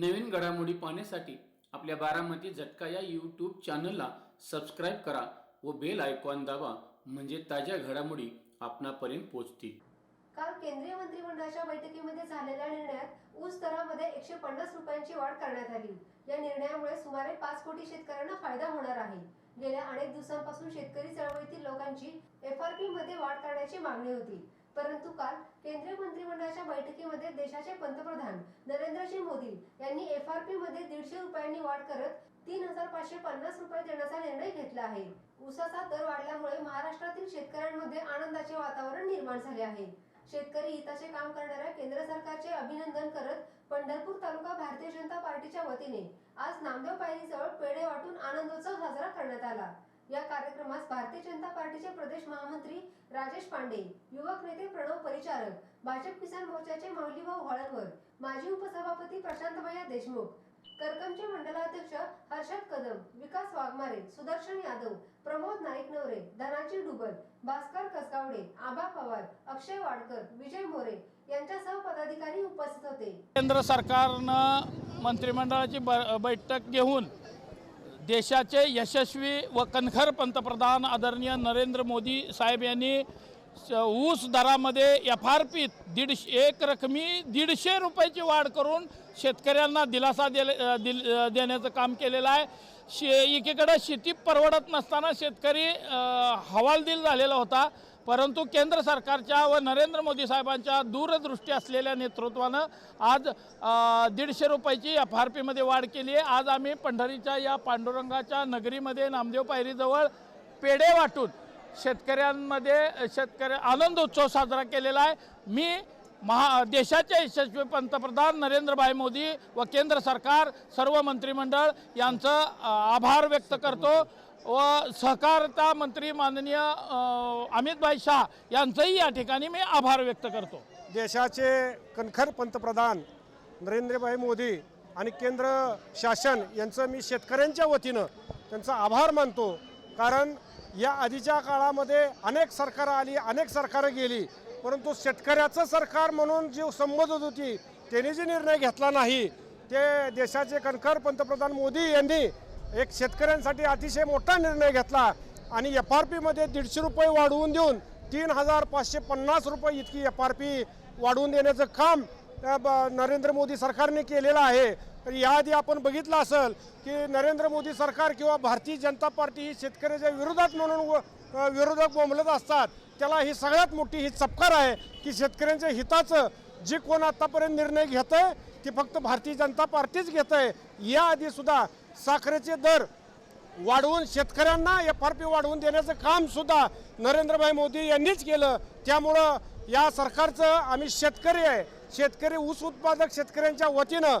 नवीन घडामोडी पाहण्यासाठी आपल्या बारामती झटका या यूट्यूब चॅनलला सबस्क्राईब करा व बेल आयकॉन दाबा म्हणजे ताज्या घडामोडी आपणापर्यंत पोहोचतील. काल केंद्रीय मंत्रिमंडळाच्या बैठकीमध्ये झालेल्या निर्णयात ऊस दरामध्ये एकशे पन्नास रुपयांची वाढ करण्यात आली. या निर्णयामुळे सुमारे पाच कोटी शेतकऱ्यांना फायदा होणार आहे. गेल्या अनेक दिवसांपासून शेतकरी चळवळीतील लोकांची एफ आर पी मध्ये वाढ करण्याची मागणी होती. परंतु काल केंद्रीय मंत्रिमंडळाच्या बैठकीमध्ये देशाचे पंतप्रधान नरेंद्र मोदी. यांनी एफ आर पी मध्ये दीडशे रुपयांनी वाढ करत तीन हजार पाचशे पन्नास रुपये देण्याचा निर्णय घेतला आहे. उसाचा दर वाढल्यामुळे महाराष्ट्रातील शेतकऱ्यांमध्ये आनंदाचे वातावरण निर्माण झाले आहे. शेतकरी हिताचे काम करणाऱ्या केंद्र सरकारचे अभिनंदन करत पंढरपूर तालुका भारतीय जनता पार्टीच्या वतीने आज नामदेव पायरीजवळ पेढे वाटून आनंदोत्सव साजरा करण्यात आला. या कार्यक्रमास भारतीय जनता पार्टीचे प्रदेश महामंत्री राजेश पांडे युवक नेते प्रणव परिचारक भाजप किसान मोर्चाचे माऊलीभाऊ हळदवर माजी उपसभापती प्रशांत भैया देशमुख करकमचे मंडलाध्यक्ष हर्षद कदम विकास वाघमारे सुदर्शन यादव प्रमोद नाईक नवरे धनाजी डुबल भास्कर कसकावडे आबा पवार अक्षय वाडकर विजय मोरे यांच्यासह पदाधिकारी उपस्थित होते. केंद्र सरकारनं मंत्रिमंडळाची ब बैठक घेऊन देशाचे यशस्वी व कणखर पंतप्रधान आदरणीय नरेंद्र मोदी साहेब यांनी स- ऊस दरामध्ये एफ आर पीत दीडशे एक रकमी दीडशे रुपयाची वाढ करून शेतकऱ्यांना दिलासा दिले दिल देण्याचं काम केलेलं आहे. शे एकीकडं शेती परवडत नसताना शेतकरी हवालदिल झालेला होता. परंतु केंद्र सरकारच्या व नरेंद्र मोदी साहेबांच्या दूरदृष्टी असलेल्या नेतृत्वानं आज दीडशे रुपयाची एफ आर पीमध्ये वाढ केली आहे. आज आम्ही पंढरीच्या या पांडुरंगाच्या नगरीमध्ये नामदेव पायरीजवळ पेढे वाटून शेतकऱ्यांमध्ये शेतकरी आनंद उत्सव साजरा केलेला आहे. मी महा देशाचे यशस्वी पंतप्रधान नरेंद्रभाई मोदी व केंद्र सरकार सर्व मंत्रिमंडळ यांचं आभार व्यक्त करतो. व सहकारिता मंत्री माननीय अमितभाई शाह यांचंही या ठिकाणी मी आभार व्यक्त करतो. देशाचे कणखर पंतप्रधान नरेंद्रभाई मोदी आणि केंद्र शासन यांचं मी शेतकऱ्यांच्या वतीनं त्यांचा आभार मानतो. कारण या आधीच्या काळामध्ये अनेक सरकारं आली अनेक सरकारं गेली. परंतु शेतकऱ्याचं सरकार म्हणून जी संबोधत होती त्यांनी जे निर्णय घेतला नाही ते देशाचे कणखर पंतप्रधान मोदी यांनी एक शेतकऱ्यांसाठी अतिशय मोठा निर्णय घेतला आणि एफ आर पीमध्ये दीडशे रुपये वाढवून देऊन तीन हजार पाचशे पन्नास रुपये इतकी एफ आर पी वाढवून देण्याचं काम ब- नरेंद्र मोदी सरकारने केलेलं आहे. तर याआधी आपण बघितलं असेल की नरेंद्र मोदी सरकार किंवा भारतीय जनता पार्टी ही शेतकऱ्याच्या विरोधात म्हणून व- विरोधक बोंबलत असतात. त्याला ही सगळ्यात मोठी ही चपकार आहे की शेतकऱ्यांच्या हिताचं जे कोण आत्तापर्यंत निर्णय घेत आहे ते फक्त भारतीय जनता पार्टीच घेत आहे याआधी सुद्धा साखरेचे दर वाढवून शेतकऱ्यांना एफ आर पी वाढवून देण्याचं कामसुद्धा नरेंद्रभाई मोदी यांनीच केलं. त्यामुळं या सरकारचं आम्ही शेतकरी आहे. शेतकरी ऊस उत्पादक शेतकऱ्यांच्या वतीनं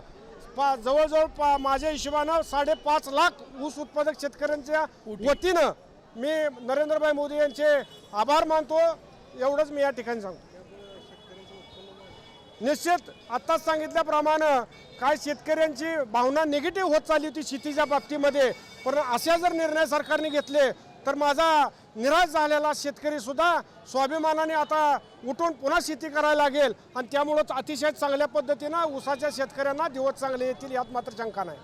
पा जवळजवळ पा माझ्या हिशोबानं साडेपाच लाख ऊस उत्पादक शेतकऱ्यांच्या वतीनं मी नरेंद्रभाई मोदी यांचे आभार मानतो. एवढंच मी या ठिकाणी सांगतो. निश्चित आत्ताच सांगितल्याप्रमाणे काय शेतकऱ्यांची भावना निगेटिव्ह होत चालली होती शेतीच्या बाबतीमध्ये. पण अशा जर निर्णय सरकारने घेतले तर माझा निराश झालेला शेतकरी सुद्धा स्वाभिमानाने आता उठून पुन्हा शेती करायला लागेल. आणि त्यामुळंच अतिशय चांगल्या पद्धतीनं ऊसाच्या शेतकऱ्यांना दिवस चांगले येतील यात मात्र शंका नाही.